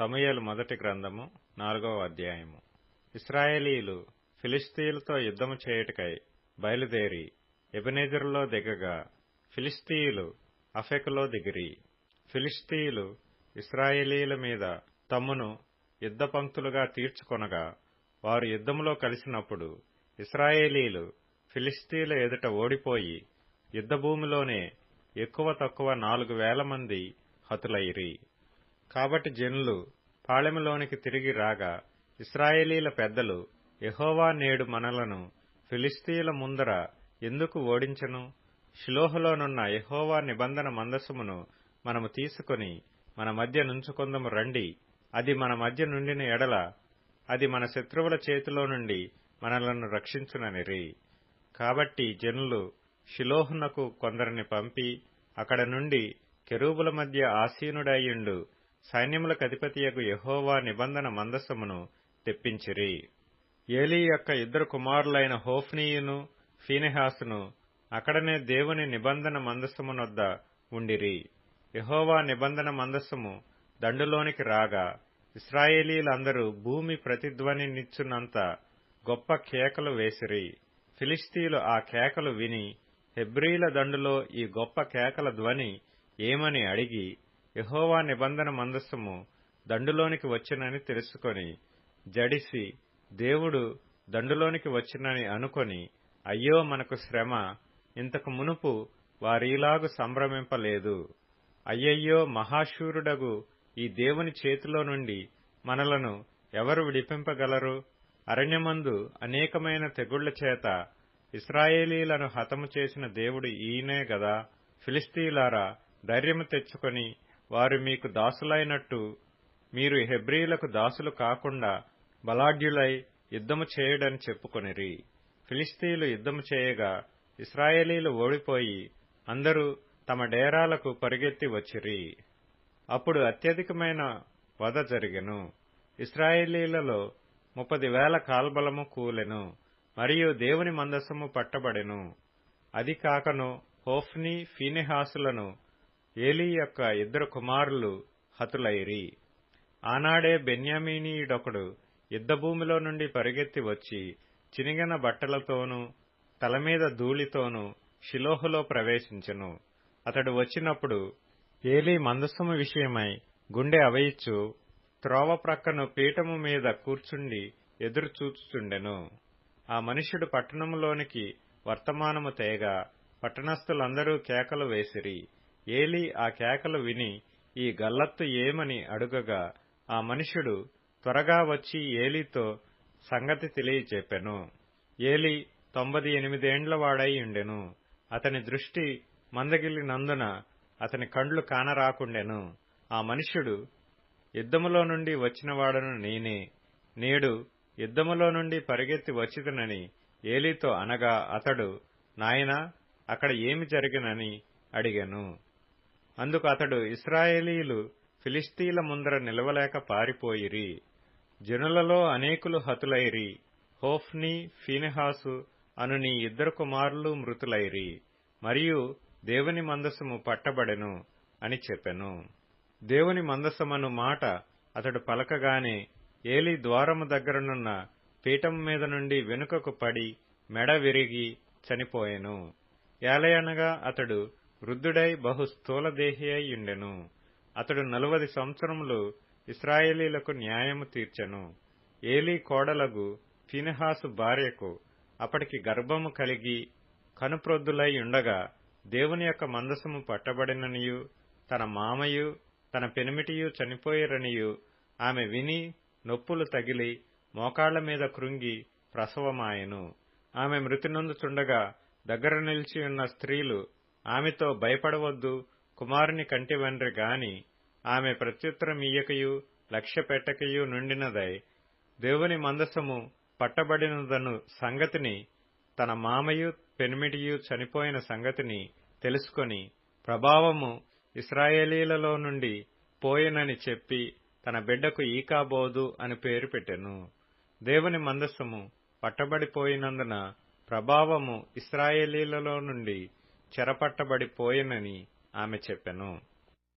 సమయలు మొదటి గ్రంథము నాలుగవ అధ్యాయము. ఇస్రాయేలీలు ఫిలిస్తీయులతో యుద్ధము చేయుటకై బయలుదేరి ఎబెనెజరులో దిగగా ఫిలిస్తీయులు అఫెకులో దిగిరి. ఫిలిస్తీయులు ఇస్రాయేలీల మీద తమ్మును యుద్ధ పంక్తులుగా తీర్చుకొనగా వారు యుద్ధములో కలిసినప్పుడు ఇస్రాయేలీలు ఫిలిస్తీయుల ఎదుట ఓడిపోయి యుద్ధభూమిలోనే ఎక్కువ తక్కువ నాలుగు వేల మంది హతులైరి. కాబట్టి జనులు పాళెములోనికి తిరిగి రాగా ఇస్రాయేలీల పెద్దలు యెహోవా నేడు మనలను ఫిలిస్తీయుల ముందర ఎందుకు ఓడించను? షిలోహులోనున్న యెహోవా నిబంధన మందసమును మనము తీసుకొని మన మధ్య నుంచుకొందము రండి. అది మన మధ్య నుండిన ఎడల అది మన శత్రువుల చేతిలో నుండి మనలను రక్షించుననిరి. కాబట్టి జనులు షిలోహునకు కొందరిని పంపి అక్కడ నుండి కెరూబుల మధ్య ఆసీనుడయ్యుండు సైన్యములకు అధిపతియగు యహోవా నిబంధన మందసమును తెప్పించిరి. ఏలీ యొక్క ఇద్దరు కుమారులైన హోఫ్నీయును ఫీనెహాసును అక్కడనే దేవుని నిబంధన మందసమునొద్ద ఉండిరి. యహోవా నిబంధన మందసము దండులోనికి రాగా ఇస్రాయేలీలందరూ భూమి ప్రతిధ్వనినిచ్చునంత గొప్ప కేకలు వేసిరి. ఫిలిస్తీయులు ఆ కేకలు విని హెబ్రీల దండులో ఈ గొప్ప కేకల ధ్వని ఏమని అడిగి యహోవా నిబంధన మందస్సము దండులోనికి వచ్చినని తెలుసుకొని జడిసి దేవుడు దండులోనికి వచ్చినని అనుకొని అయ్యో మనకు శ్రమ ఇంతకు మునుపు వారీలాగు సంభ్రమింపలేదు. అయ్యయ్యో మహాశూరుడగు ఈ దేవుని చేతిలో నుండి మనలను ఎవరు విడిపింపగలరు? అరణ్యమందు అనేకమైన తెగుళ్ళ చేత ఇస్రాయేలీలను హతము చేసిన దేవుడు ఈయనే గదా. ఫిలిస్తీలారా ధైర్యము తెచ్చుకొని వారు మీకు దాసులైనట్టు మీరు హెబ్రీలకు దాసులు కాకుండా బలాఢ్యులై యుద్ధము చేయడని చెప్పుకొనిరి. ఫిలిస్తీన్లు యుద్ధము చేయగా ఇస్రాయేలీలు ఓడిపోయి అందరూ తమ డేరాలకు పరిగెత్తి వచ్చిరి. అప్పుడు అత్యధికమైన వధ జరిగెను. ఇస్రాయేలీలలో ముప్పది వేల కాల్బలము కూలెను మరియు దేవుని మందసము పట్టబడెను. అది కాకను హోఫ్ని ఫీనెహాసులను ఏలీ యొక్క ఇద్దరు కుమారులు హతులైరి. ఆనాడే బెన్యామీనీయుడొకడు యుద్ధభూమిలో నుండి పరిగెత్తి వచ్చి చినిగిన బట్టలతోనూ తలమీద ధూళితోనూ షిలోహులో ప్రవేశించెను. అతడు వచ్చినప్పుడు ఏలీ మందస్సము విషయమై గుండె అవయిచ్చు త్రోవ ప్రక్కను పీఠము మీద కూర్చుండి ఎదురు చూచుచుండెను ఆ మనుష్యుడు పట్టణములోనికి వర్తమానము తేగా పట్టణస్థులందరూ కేకలు వేసిరి. ఏలీ ఆ కేకలు విని ఈ గల్లత్తు ఏమని అడుగగా ఆ మనుష్యుడు త్వరగా వచ్చి ఏలీతో సంగతి తెలియచెప్పెను. ఏలీ తొంభది ఎనిమిదేండ్ల వాడై ఉండెను. అతని దృష్టి మందగిలినందున అతని కండ్లు కానరాకుండెను. ఆ మనుష్యుడు యుద్ధములో నుండి వచ్చినవాడను నేనే. నేడు యుద్ధములో నుండి పరిగెత్తి వచ్చిదనని ఏలీతో అనగా అతడు నాయనా అక్కడ ఏమి జరిగినని అడిగాను. అందుకు అతడు ఇస్రాయేలీలు ఫిలిస్తీల ముందర నిలవలేక పారిపోయిరి. జనులలో అనేకులు హతులైరి. హోఫ్ని ఫీనెహాసు అను నీ ఇద్దరు కుమారులు మృతులైరి. మరియు దేవుని మందసము పట్టబడెను అని చెప్పెను. దేవుని మందసమను మాట అతడు పలకగానే ఏలి ద్వారము దగ్గరనున్న పీఠం మీద నుండి వెనుకకు పడి మెడ విరిగి చనిపోయెను. ఏలయనగా అతడు వృద్ధుడై బహు స్థూలదేహి అయ్యుండెను అతడు నలువది సంవత్సరములు ఇస్రాయేలీలకు న్యాయము తీర్చెను. ఏలీ కోడలగు ఫినిహాసు భార్యకు అప్పటికి గర్భము కలిగి కనుప్రొద్దులై ఉండగా దేవుని యొక్క మందసము పట్టబడిననియు తన మామయు తన పెనిమిటియు చనిపోయిరనియు ఆమె విని నొప్పులు తగిలి మోకాళ్ళ మీద కృంగి ప్రసవమాయెను. ఆమె మృతి నొందుచుండగా దగ్గర నిలిచి ఉన్న స్త్రీలు ఆమెతో భయపడవద్దు కుమారుని కంటివెండ్రి గాని ఆమె ప్రత్యుత్తరమియ్యకయు లక్ష్య పెట్టకయు నుండినదై దేవుని మందసము పట్టబడినదను సంగతిని తన మామయు పెనిమిటియు చనిపోయిన సంగతిని తెలుసుకొని ప్రభావము ఇస్రాయేలీలలో నుండి పోయినని చెప్పి తన బిడ్డకు ఈకాబోదు అని పేరు పెట్టెను. దేవుని మందస్సము పట్టబడిపోయినందున ప్రభావము ఇస్రాయేలీలలో నుండి చెరపట్టబడిపోయెనని ఆమె చెప్పెను.